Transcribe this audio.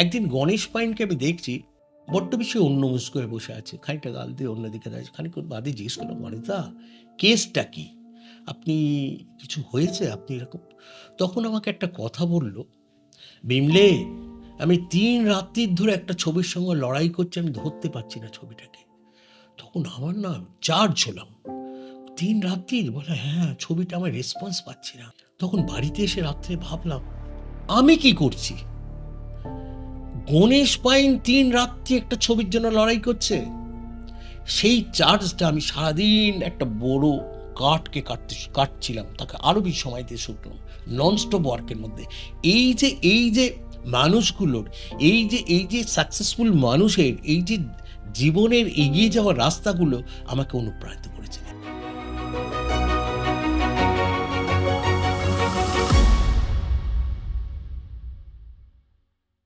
একদিন গণেশ পাইনকে আমি দেখছি, বড্ড বেশি অন্য মুস্ক হয়ে বসে আছে। খানিকটা গাল দিয়ে অন্যদিকে দাঁড়িয়ে খানিক বাদে জিজ্ঞেস করলাম গণেশদা কেসটা কি? আপনি কিছু হয়েছে? আপনি এরকম? তখন আমাকে একটা কথা বলল, বিমলে, আমি তিন রাত্রির ধরে একটা ছবির সঙ্গে লড়াই করছি, আমি ধরতে পারছি না ছবিটাকে। তখন আমার না চার্জ হলাম। তিন রাত্রির? বলে হ্যাঁ ছবিটা আমার রেসপন্স পাচ্ছি না। তখন বাড়িতে এসে রাত্রে ভাবলাম, আমি কি করছি? গণেশ পাইন তিন রাত্রি একটা ছবির জন্য লড়াই করছে। সেই চার্জটা আমি সারাদিন একটা বড় কাঠকে কাটতে কাটছিলাম, তাকে আরও বেশি সময় দিয়ে শুকলাম ননস্টপ ওয়ার্কের মধ্যে। এই যে এই যে মানুষগুলোর, এই যে এই যে সাকসেসফুল মানুষের, এই যে জীবনের এগিয়ে যাওয়ার রাস্তাগুলো আমাকে অনুপ্রাণিত করেছে।